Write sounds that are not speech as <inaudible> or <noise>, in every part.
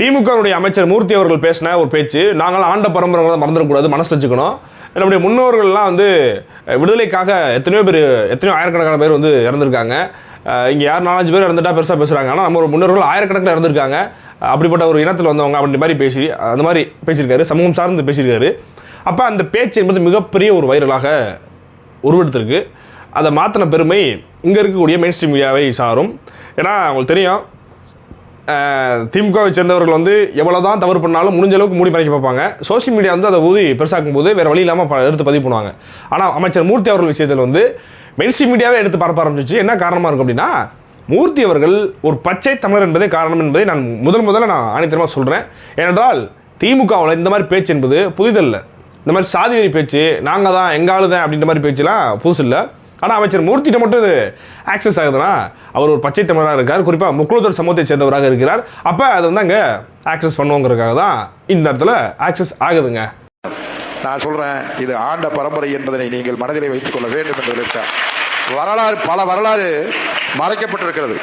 திமுகவுடைய அமைச்சர் மூர்த்தி அவர்கள் பேசின ஒரு பேச்சு நாங்கள் ஆண்ட பரம்பரை மறந்துடக்கூடாது மனசில் வச்சுக்கணும். நம்முடைய முன்னோர்கள்லாம் வந்து விடுதலைக்காக எத்தனையோ பேர் எத்தனையோ ஆயிரக்கணக்கான பேர் வந்து இறந்துருக்காங்க. இங்கே யார் நாலஞ்சு பேர் இறந்துட்டா பெருசாக பேசுகிறாங்க ஆனால் நம்ம ஒரு முன்னோர்கள் ஆயிரக்கணக்கில் இறந்துருக்காங்க. அப்படிப்பட்ட ஒரு இனத்தில் வந்தவங்க அப்படின்ற மாதிரி பேசி அந்த மாதிரி பேசியிருக்காரு. சமூகம் சார்ந்து பேசியிருக்காரு. அப்போ அந்த பேச்சு என்பது மிகப்பெரிய ஒரு வைரலாக உருவெடுத்திருக்கு. அதை மாற்றின பெருமை இங்கே இருக்கக்கூடிய மெயின் ஸ்ட்ரீம் மீடியாவை சாரும். ஏன்னா உங்களுக்கு தெரியும் திமுகவை சேர்ந்தவர்கள் வந்து எவ்வளோ தான் தவறு பண்ணாலும் முடிஞ்ச அளவுக்கு மூடி மறைக்க பார்ப்பாங்க. சோஷியல் மீடியா வந்து அதை ஊதி பெருசாக்கும் போது வேறு வழி இல்லாமல் எடுத்து பதிவு பண்ணுவாங்க. ஆனால் அமைச்சர் மூர்த்தி அவர்கள் விஷயத்தில் வந்து மெயின்ஸ்ட்ரீம் மீடியாவே எடுத்து பரப்ப ஆரம்பிச்சிச்சு. என்ன காரணமாக இருக்கும் அப்படின்னா மூர்த்தி அவர்கள் ஒரு பச்சை தமிழர் என்பதே காரணம் என்பதை நான் முதல் முதல்ல நான் ஆணித்தரமாக சொல்கிறேன் ஏனென்றால் திமுகவில் இந்த மாதிரி பேச்சு என்பது புதிதல்ல. இந்த மாதிரி சாதி பேச்சு நாங்கள் தான் எங்கள் ஆளு தான் அப்படின்ற மாதிரி பேச்சுலாம் புதுசு இல்லை ஆனால் அமைச்சர் மூர்த்திட்ட மட்டும் இது ஆக்சஸ் ஆகுதுன்னா அவர் ஒரு பச்சை தமிழராக இருக்கார். குறிப்பாக முக்குளத்தூர் சமூகத்தை சேர்ந்தவராக இருக்கிறார். அப்போ அது வந்து அங்கே ஆக்சஸ் பண்ணுவோங்கிறதுக்காக தான் இந்த இடத்துல ஆக்சஸ் ஆகுதுங்க. நான் சொல்கிறேன் இது ஆண்ட பரம்பரை என்பதனை நீங்கள் மனதிலே வைத்துக் கொள்ள வேண்டும் என்பதற்காக வரலாறு பல வரலாறு மறைக்கப்பட்டிருக்கிறது.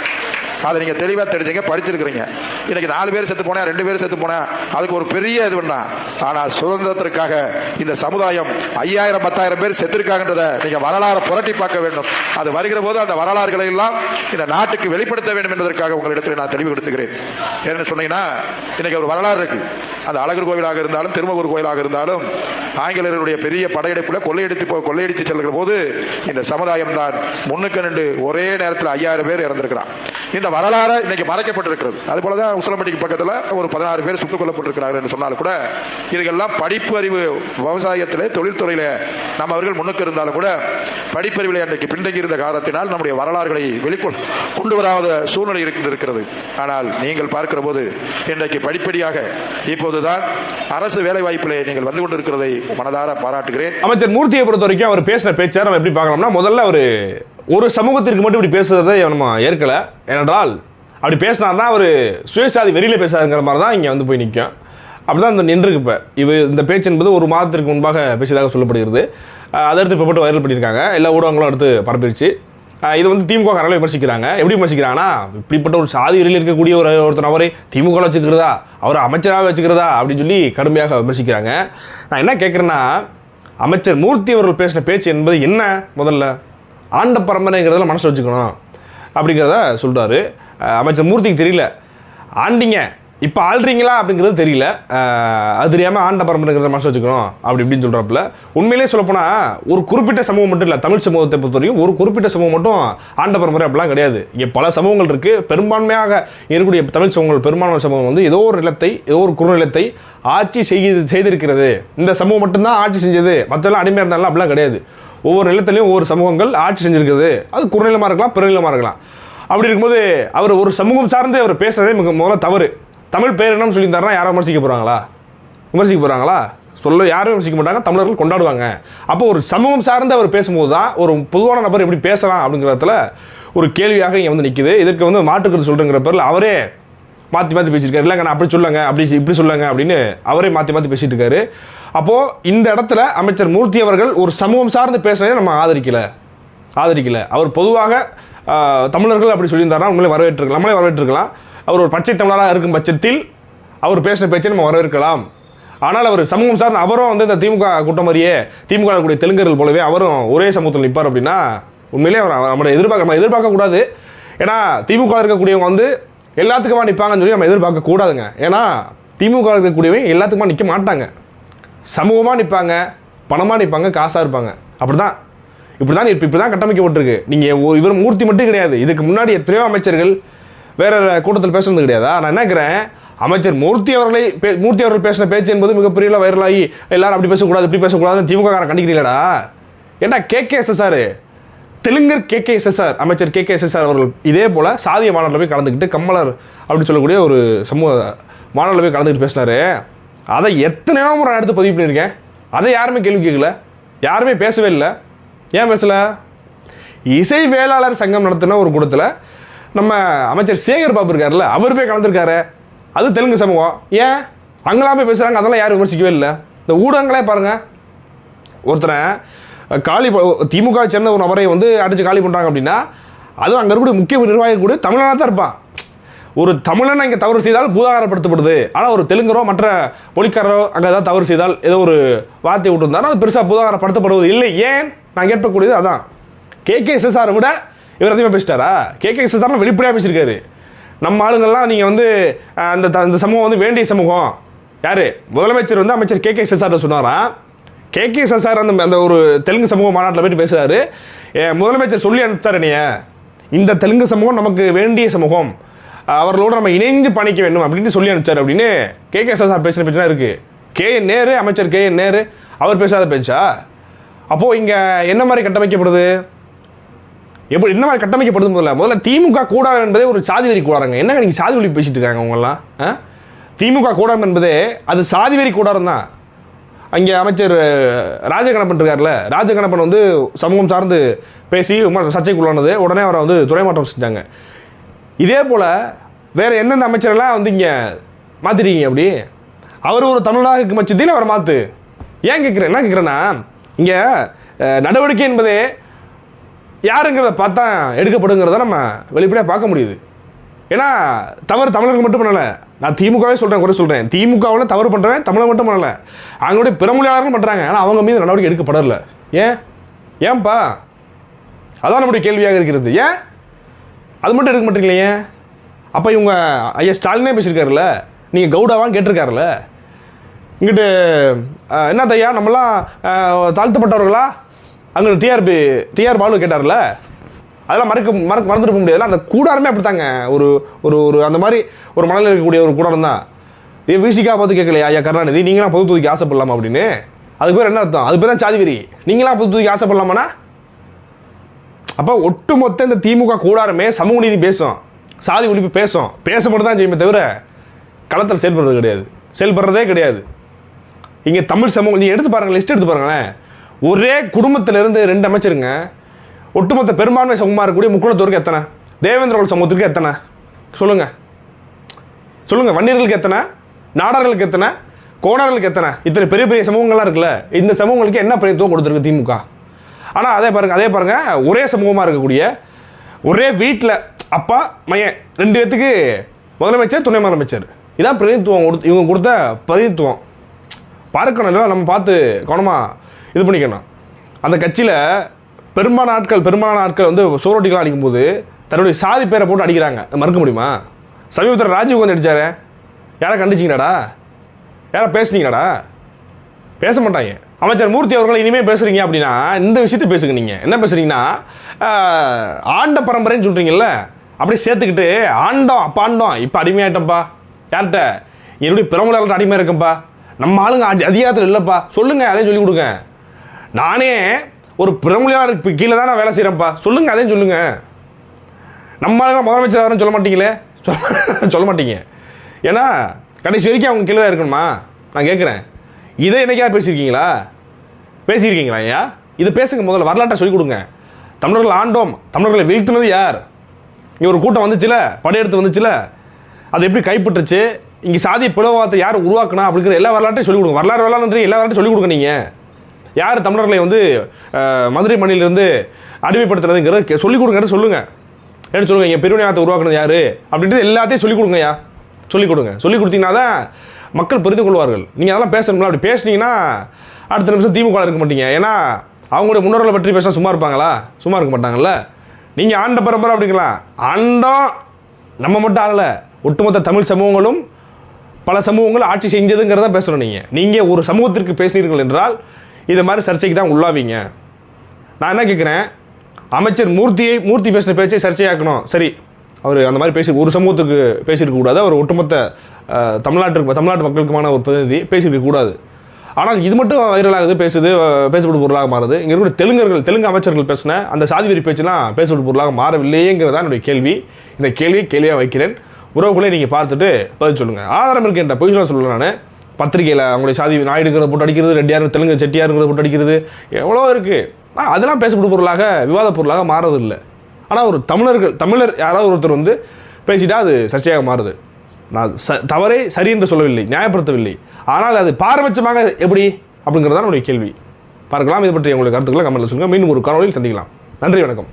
அதை நீங்கள் தெளிவாக தெரிஞ்சுங்க படிச்சிருக்கிறீங்க. இன்னைக்கு நாலு பேர் செத்து போனா ரெண்டு பேர் செத்து போனா அதுக்கு ஒரு பெரிய இது பண்ணா ஆனால் சுதந்திரத்திற்காக இந்த சமுதாயம் ஐயாயிரம் பத்தாயிரம் பேர் செத்திருக்காங்கன்றதை நீங்கள் வரலாறு புரட்டி பார்க்க வேண்டும். அது வருகிற போது அந்த வரலாறுகளை எல்லாம் இந்த நாட்டுக்கு வெளிப்படுத்த வேண்டும் என்பதற்காக உங்களிடத்தில் நான் தெளிவுபடுத்துகிறேன் என்னென்னு சொன்னீங்கன்னா இன்னைக்கு ஒரு வரலாறு இருக்கு. அந்த அழகர் கோவிலாக இருந்தாலும் திருமகூர் கோயிலாக இருந்தாலும் ஆங்கிலேயருடைய பெரிய படையெடுப்புல கொள்ளையடித்து போ- கொள்ளையடித்து செல்கிற போது இந்த சமுதாயம் தான் முன்னுக்கு ரெண்டு ஒரே நேரத்தில் ஐயாயிரம் பேர் இறந்திருக்கிறான். இந்த வரலாறு இன்னைக்கு மறைக்கப்பட்டிருக்கிறது. அது போல தான் உசிலம்பட்டிக்கு பக்கத்தில் ஒரு பதினாறு பேர் சுட்டுக் கொல்லப்பட்டிருக்கிறார்கள் என்று சொன்னாலும் கூட இதுக்கெல்லாம் படிப்பு அறிவு விவசாயத்தில் தொழில்துறையில் நம்ம அவர்கள் முன்னுக்கு இருந்தாலும் கூட படிப்பறிவில் அன்றைக்கு பின்தங்கி இருந்த காரணத்தினால் நம்முடைய வரலாறுகளை வெளிக்கொண்டு கொண்டு வராத சூழ்நிலை இருந்திருக்கிறது. ஆனால் நீங்கள் பார்க்கிற போது இன்றைக்கு படிப்படியாக இப்போதுதான் அரசு வேலைவாய்ப்பிலே நீங்கள் வந்து கொண்டிருக்கிறதை மனதார பாராட்டுகிறேன். அமைச்சர் மூர்த்தியை பொறுத்த வரைக்கும் அவர் பேசின பேச்சை நம்ம எப்படி பார்க்கலாம்னா முதல்ல அவர் ஒரு சமூகத்திற்கு மட்டும் இப்படி பேசுறதை நம்ம ஏற்கலை. ஏனென்றால் அப்படி பேசினார்னா அவர் சுயசாதி வெளியில் பேசாதுங்கிற மாதிரி தான் இங்கே வந்து போய் நிற்கும் அப்படி தான் இந்த நின்றுருக்கு இப்போ இது இந்த பேச்சு என்பது ஒரு மாதத்திற்கு முன்பாக பேசியதாக சொல்லப்படுகிறது. அதை எடுத்து இப்போ போட்டு வைரல் பண்ணியிருக்காங்க. எல்லா ஊடகங்களும் அடுத்து பரப்பிடுச்சு இது வந்து திமுக விமர்சிக்கிறாங்க. எப்படி விமர்சிக்கிறாங்கன்னா இப்படிப்பட்ட ஒரு சாதி வரியில் இருக்கக்கூடிய ஒரு ஒருத்தர் அவரை திமுக வச்சுக்கிறதா அவரை அமைச்சராக வச்சுக்கிறதா அப்படின்னு சொல்லி கடுமையாக விமர்சிக்கிறாங்க. நான் என்ன கேட்குறேன்னா அமைச்சர் மூர்த்தி அவர்கள் பேசின பேச்சு என்பது என்ன முதல்ல? ஆண்ட பரம்பரைங்கிறதுல மனசில் வச்சுக்கணும். அப்படிங்கிறத சொல்கிறாரு அமைச்சர் மூர்த்திக்கு தெரியல. ஆண்டிங்க இப்போ ஆள்றீங்களா அப்படிங்கிறது தெரியல. அது தெரியாமல் ஆண்ட பரம்பரைங்கிறத மனசு வச்சுக்கணும் அப்படி இப்படின்னு சொல்கிறாப்புல உண்மையிலே சொல்லப்போனால் ஒரு குறிப்பிட்ட சமூகம் மட்டும் இல்லை தமிழ் சமூகத்தை பொறுத்தவரைக்கும் ஒரு குறிப்பிட்ட சமூகம் மட்டும் ஆண்ட பரம்பரை அப்படிலாம் கிடையாது. இங்கே பல சமூகங்கள் இருக்குது பெரும்பான்மையாக இருக்கக்கூடிய தமிழ் சமூகங்கள் பெரும்பான்மை சமூகம் வந்து ஏதோ ஒரு நிலத்தை ஏதோ ஒரு குறுநிலத்தை ஆட்சி செய்து செய்திருக்கிறது. இந்த சமூகம் மட்டும்தான் ஆட்சி செஞ்சது. மற்றெல்லாம் அடிமையாக இருந்தாலும் அப்படிலாம் கிடையாது. ஒவ்வொரு நிலத்திலையும் ஒவ்வொரு சமூகங்கள் ஆட்சி செஞ்சுருக்குது அது குறுநிலமாக இருக்கலாம் பெருநிலமாக இருக்கலாம். அப்படி இருக்கும்போது அவர் ஒரு சமூகம் சார்ந்து அவர் பேசுகிறதே மிக முதல்ல தவறு. தமிழ் பேர் பேரினம் சொல்லியிருந்தாருன்னா யாரும் விமர்சிக்க போகிறாங்களா விமர்சிக்க போகிறாங்களா சொல்ல யாரும் விமர்சிக்க மாட்டாங்க தமிழர்கள் கொண்டாடுவாங்க. அப்போ ஒரு சமூகம் சார்ந்து அவர் பேசும்போது தான் ஒரு பொதுவான நபர் எப்படி பேசலாம் அப்படிங்கிறதுல ஒரு கேள்வியாக இங்கே வந்து நிற்குது இதற்கு வந்து மாற்றுக்கிறது சொல்கிறங்கிற பேரில் அவரே மாற்றி மாற்றி பேசியிருக்காரு. இல்லைங்க நான் அப்படி சொல்லுங்க அப்படி இப்படி சொல்லுங்க அப்படின்னு அவரே மாற்றி மாற்றி பேசிகிட்டு இருக்காரு அப்போது இந்த இடத்துல அமைச்சர் மூர்த்தி அவர்கள் ஒரு சமூகம் சார்ந்து பேசுகிறதே நம்ம ஆதரிக்கலை. ஆதரிக்கலை. அவர் பொதுவாக தமிழர்கள் அப்படி சொல்லியிருந்தாருன்னா உண்மையிலே வரவேற்றிருக்கலாம் நம்மளே வரவேற்றிருக்கலாம். அவர் ஒரு பச்சை தமிழராக இருக்கும் பட்சத்தில் அவர் பேசின பேச்சை நம்ம வரவேற்கலாம். ஆனால் அவர் சமூகம் சார்ந்த அவரும் வந்து இந்த திமுக கூட்டம் மாதிரியே திமுக கூடிய தெலுங்கர்கள் போலவே அவரும் ஒரே சமூகத்தில் நிற்பார் அப்படின்னா உண்மையிலே அவர் நம்மளை எதிர்பார்க்க நம்ம எதிர்பார்க்கக்கூடாது. ஏன்னா திமுக இருக்கக்கூடியவங்க வந்து எல்லாத்துக்குமா நிற்பாங்கன்னு சொல்லி நம்ம எதிர்பார்க்கக்கூடாதுங்க. ஏன்னா திமுக இருக்கக்கூடியவங்க எல்லாத்துக்குமா நிற்க மாட்டாங்க. சமூகமாக நிற்பாங்க பணமாக நிற்பாங்க காசாக இருப்பாங்க. அப்படி தான் இப்படி தான் இப்போ இப்படி தான் கட்டமைக்கப்பட்டிருக்கு நீங்கள் இவர் மூர்த்தி மட்டும் கிடையாது. இதுக்கு முன்னாடி எத்தனையோ அமைச்சர்கள் வேற கூட்டத்தில் பேசுனது கிடையாதா? நான் நினைக்கிறேன் அமைச்சர் மூர்த்தி அவர்களை பே- மூர்த்தி அவர்கள் பேசின பேச்சு என்பது மிகப்பெரிய வைரலாகி எல்லாரும் அப்படி பேசக்கூடாது இப்படி பேசக்கூடாதுன்னு திமுக காரன் கண்டிக்கிறீங்களா ஏன்னா கே கே எஸ்எஸ்ஆர் தெலுங்கர் கே கே எஸ்எஸ்ஆர் அமைச்சர் கே கே எஸ்எஸ்ஆர் அவர்கள் இதே போல் சாதிய மாநாட்டில் போய் கலந்துக்கிட்டு கம்மலர் அப்படின்னு சொல்லக்கூடிய ஒரு சமூக மாநாட்டில் போய் கலந்துக்கிட்டு பேசினாரு. அதை எத்தனையோ முறை நான் எடுத்து பதிவு பண்ணியிருக்கேன். அதை யாருமே கேள்வி கேட்கல. யாருமே பேசவே இல்லை. ஏன் பேசல? இசை வேளாளர் சங்கம் நடத்தின ஒரு கூட்டத்தில் நம்ம அமைச்சர் சேகர் பாபு இருக்கார்ல அவர் போய் கலந்துருக்காரு. அது தெலுங்கு சமூகம். ஏன்? அங்கெல்லாம் போய் பேசுகிறாங்க அதெல்லாம் யாரும் விமர்சிக்கவே இல்லை. இந்த ஊடகங்களே பாருங்கள் ஒருத்தரை காலி திமுக சேர்ந்த ஒரு நபரை வந்து அடித்து காலி பண்ணுறாங்க அப்படின்னா அதுவும் அங்கே இருக்கக்கூடிய முக்கிய நிர்வாகி கூட தமிழனாக தான் இருப்பான். ஒரு தமிழனை இங்கே தவறு செய்தால் பூதாகரப்படுத்தப்படுது. ஆனால் ஒரு தெலுங்கரோ மற்ற மொழிக்காரரோ அங்கே ஏதாவது தவறு செய்தால் ஏதோ ஒரு வார்த்தை விட்டுருந்தாலும் அது பெருசாக பூதாகரப்படுத்தப்படுவது இல்லை. ஏன்? நான் கேட்கக்கூடியது அதான். கே. கே. எஸ்எஸ்ஆரை விட இவர் அதிகமாக பேசிட்டாரா? கே கே எஸ்எஸ்ஆர் வெளிப்படையாக பேசியிருக்காரு. நம்ம ஆளுங்கள்லாம் நீங்கள் வந்து அந்த அந்த த- இந்த சமூகம் வந்து வேண்டிய சமூகம். யார்? முதலமைச்சர் வந்து அமைச்சர் கே கே எஸ்எஸ்ஆர் சொன்னாரா? கே கே சசார் அந்த அந்த ஒரு தெலுங்கு சமூக மாநாட்டில் போயிட்டு பேசுகிறாரு முதலமைச்சர் சொல்லி அனுப்பிச்சார் என்னைய. இந்த தெலுங்கு சமூகம் நமக்கு வேண்டிய சமூகம். அவர்களோடு நம்ம இணைந்து பணிக்க வேண்டும் அப்படின்னு சொல்லி அனுப்பிச்சார் அப்படின்னு கே கே சசார் பேசின பேச்சு தான் இருக்குது கே என் நேரு அமைச்சர் கே என் நேரு அவர் பேசாத பேச்சா? அப்போது இங்கே என்ன மாதிரி கட்டமைக்கப்படுது? எப்படி என்ன மாதிரி கட்டமைக்கப்படுது முதல்ல முதல்ல திமுக கூடாரம் என்பதே ஒரு சாதி வெறி கூடாரங்க. என்னங்க நீங்கள் சாதி ஒளி பேசிட்டு இருக்காங்க அவங்கெல்லாம் ஆ? திமுக கூடாரம் என்பதே அது சாதி வெறி கூடாரம் தான். அங்கே அமைச்சர் ராஜகணப்பன் இருக்கார்ல. ராஜகணப்பன் வந்து சமூகம் சார்ந்து பேசி சர்ச்சைக்குள்ளானது. உடனே அவரை வந்து துறைமாற்றம் செஞ்சாங்க. இதே போல் வேறு எந்தெந்த அமைச்சரெல்லாம் வந்து இங்கே மாற்றிருக்கீங்க அப்படி? அவர் ஒரு தமிழாக இருக்கும் பட்சத்தில் அவரை மாற்று ஏன் கேட்குறேன் என்ன கேட்குறேன்னா இங்கே நடவடிக்கை என்பதே யாருங்கிறத பார்த்தா எடுக்கப்படுங்கிறத நம்ம வெளிப்படையாக பார்க்க முடியுது. ஏன்னா தவறு தமிழர்கள் மட்டும் பண்ணலை. நான் திமுகவே சொல்கிறேன் குறை சொல்கிறேன் திமுகவில் தவறு பண்ணுறேன் தமிழை மட்டும் பண்ணலை. அவங்களுடைய பிறமொழியாளர்கள் பண்ணுறாங்க ஆனால் அவங்க மீது நடவடிக்கை எடுக்கப்படலை. ஏன்? ஏன்பா? அதான் நம்முடைய கேள்வியாக இருக்கிறது. ஏன்? அது மட்டும் எடுக்க மாட்டீங்களே ஏன்? அப்போ இவங்க ஐயா ஸ்டாலினே பேசியிருக்காருல்ல. நீங்கள் கவுடாவான்னு கேட்டிருக்காருல்ல. இங்கிட்டு என்ன தையா நம்மளாம் தாழ்த்தப்பட்டவர்களா? அங்கே டிஆர்பி டிஆர் பாலு கேட்டார்ல. அதெல்லாம் மறக்க மறக்க மறந்துட்டு போக முடியாதுல்ல? அந்த கூடாரமே அப்படித்தாங்க. ஒரு ஒரு ஒரு அந்த மாதிரி ஒரு மணலில் இருக்கக்கூடிய ஒரு கூடாரம் தான். இது விசிக்காக பார்த்து கேட்கலையா? ஐயா கருணாநிதி நீங்களாம் பொது தொகுதிக்கு ஆசைப்படலாமா அப்படின்னு? அதுக்கு பேர் என்ன அர்த்தம்? அது பேர் தான் சாதி நீங்களாம் பொது தொகுதிக்கு ஆசைப்படலாமாண்ணா? அப்போ ஒட்டுமொத்த இந்த திமுக கூடாருமே சமூக நீதி பேசும். சாதி ஒழிப்பு பேசும். பேச மட்டும் தான் செய்யுமே தவிர களத்தில் செயல்படுறது கிடையாது. செயல்படுறதே கிடையாது. இங்கே தமிழ் சமூகம் நீங்கள் எடுத்து பாருங்கள் லிஸ்ட் எடுத்து பாருங்களேன். ஒரே குடும்பத்திலிருந்து ரெண்டு அமைச்சருங்க. ஒட்டுமொத்த பெரும்பான்மை சமூகமாக இருக்கக்கூடிய முக்குளத்தூருக்கு எத்தனை? தேவேந்திரகுல சமூகத்திற்கு எத்தனை? சொல்லுங்கள் சொல்லுங்கள் வன்னியர்களுக்கு எத்தனை? நாடர்களுக்கு எத்தனை? கோணர்களுக்கு எத்தனை? இத்தனை பெரிய பெரிய சமூகங்கள்லாம் இருக்குல்ல இந்த சமூகங்களுக்கு என்ன பிரதித்துவம் கொடுத்துருக்கு திமுக? ஆனால் அதே பாருங்கள் அதே பாருங்க ஒரே சமூகமாக இருக்கக்கூடிய ஒரே வீட்டில் அப்பா மையன் ரெண்டு பேத்துக்கு முதலமைச்சர் துணை முதலமைச்சர். இதான் பிரதிநிதித்துவம் கொடுத்து இவங்க கொடுத்த பிரதிநிதித்துவம். பார்க்கணும் நம்ம பார்த்து கவனமாக இது பண்ணிக்கணும். அந்த கட்சியில் பெரும்பாலான ஆட்கள் பெரும்பாலான ஆட்கள் வந்து சோரோட்டிலாம் அடிக்கும்போது தன்னுடைய சாதி பேரை போட்டு அடிக்கிறாங்க. அதை மறுக்க முடியுமா? சமீபத்தில் ராஜீவ் காந்தி அடிச்சாரு. யாரை கண்டிச்சிங்களாடா? யாரை பேசுனீங்களாடா? பேச மாட்டாங்க. அமைச்சர் மூர்த்தி அவர்கள் இனிமேல் பேசுகிறீங்க அப்படின்னா இந்த விஷயத்தை பேசுங்க நீங்கள் என்ன பேசுகிறீங்கன்னா ஆண்ட பரம்பரைன்னு சொல்கிறீங்கல்ல அப்படி சேர்த்துக்கிட்டு ஆண்டோம் அப்போ ஆண்டோம். இப்போ அடிமையாயிட்டோம்ப்பா யார்கிட்ட? என்னுடைய பிறவங்களால் அடிமையாக இருக்கேன்ப்பா நம்ம ஆளுங்க அதி- அதிகாரத்தில் இல்லைப்பா. சொல்லுங்கள் அதையும் சொல்லிக் கொடுங்க. நானே ஒரு பிறமொழியாளருக்கு கீழே தான் நான் வேலை செய்கிறேன்ப்பா சொல்லுங்கள் அதையும் சொல்லுங்கள் நம்ம முதலமைச்சர் யாரும் சொல்ல மாட்டீங்களே? சொல்ல <laughs> சொல்ல மாட்டீங்க. ஏன்னா கடைசி வரைக்கும் அவங்க கீழே தான் இருக்கணுமா? நான் கேட்குறேன் இதை என்னைக்காவது பேசியிருக்கீங்களா? பேசியிருக்கீங்களா ஐயா? இது பேசுங்க முதல்ல வரலாற்றை சொல்லிக் கொடுங்க. தமிழர்கள் ஆண்டோம் தமிழர்களை வீழ்த்தினது யார்? இங்கே ஒரு கூட்டம் வந்துச்சுல படையெடுத்து வந்துச்சுல. அது எப்படி கைப்பற்றுச்சு? இங்கே சாதிய பிளவாதத்தை யார் உருவாக்கினா? அப்படிங்கிற எல்லா வரலாற்றையும் சொல்லிக் கொடுங்க. வரலாறு வரலாறு எல்லா வரலாற்றையும் சொல்லிக் கொடுங்க நீங்கள் யார் தமிழர்களை வந்து மதுரை மண்ணிலிருந்து அடிமைப்படுத்துறதுங்கிறத சொல்லிக் கொடுங்கன்னு சொல்லுங்கள் என்ன சொல்லுங்க இங்கே பெருவினையாத்தை உருவாக்குனது யார்? அப்படின்றது எல்லாத்தையும் சொல்லிக் கொடுங்கய்யா சொல்லிக் கொடுங்க. சொல்லிக் கொடுத்தீங்கன்னா தான் மக்கள் புரிந்து கொள்வார்கள். நீங்கள் அதெல்லாம் பேசணும்ல அப்படி பேசுனீங்கன்னா அடுத்த நிமிஷம் திமுக இருக்க மாட்டீங்க. ஏன்னா அவங்களுடைய முன்னோர்களை பற்றி பேசினா சும்மா இருப்பாங்களா? சும்மா இருக்க மாட்டாங்கல்ல? நீங்கள் ஆண்ட பரம்பரை அப்படிங்களா? ஆண்டம் நம்ம மட்டும் ஆளலை. ஒட்டுமொத்த தமிழ் சமூகங்களும் பல சமூகங்கள் ஆட்சி செஞ்சதுங்கிறத பேசணும் நீங்கள் நீங்கள் ஒரு சமூகத்திற்கு பேசினீர்கள் என்றால் இது மாதிரி சர்ச்சைக்கு தான் உள்ளாவீங்க. நான் என்ன கேட்குறேன் அமைச்சர் மூர்த்தியை மூர்த்தி பேசின பேச்சை சர்ச்சையாக்கணும். சரி அவர் அந்த மாதிரி பேசி ஒரு சமூகத்துக்கு பேசியிருக்க கூடாது. அவர் ஒட்டுமொத்த அஹ், தமிழ்நாட்டுக்கு தமிழ்நாட்டு மக்களுக்குமான ஒரு பிரதிநிதி பேசியிருக்க கூடாது. ஆனால் இது மட்டும் வைரலாகுது பேசுது பேசப்படும் பொருளாக மாறுது. இங்கே இருக்கிற தெலுங்கர்கள் தெலுங்கு அமைச்சர்கள் பேசின அந்த சாதிவெறி பேச்செல்லாம் பேசப்படும் பொருளாக மாறவில்லையேங்கிறதா என்னுடைய கேள்வி. இந்த கேள்வியை கேள்வியாக வைக்கிறேன். உறவுகளை நீங்கள் பார்த்துட்டு பதில் சொல்லுங்கள் ஆதாரம் இருக்கின்ற பொய் சொல்ல நான். பத்திரிகையில் அவங்களுடைய சாதி நாயுடுங்கிறத போட்டு அடிக்கிறது ரெட்டியார் தெலுங்கு செட்டியாருங்கிறத போட்டு அடிக்கிறது எவ்வளோ இருக்குது அதெல்லாம் பேசப்படும் பொருளாக விவாத பொருளாக மாறது இல்லை ஆனால் ஒரு தமிழர்கள் தமிழர் யாராவது ஒருத்தர் வந்து பேசிட்டா அது சர்ச்சையாக மாறுது. நான் ச தவறே சரி என்று சொல்லவில்லை நியாயப்படுத்தவில்லை. ஆனால் அது பாரபட்சமாக எப்படி அப்படிங்கிறது தான் என்னுடைய கேள்வி. பார்க்கலாம் இது பற்றி உங்களுடைய கருத்துக்களை கமெண்ட்டில் சொல்லுங்கள் மீண்டும் ஒரு காணொலியில் சந்திக்கலாம். நன்றி வணக்கம்.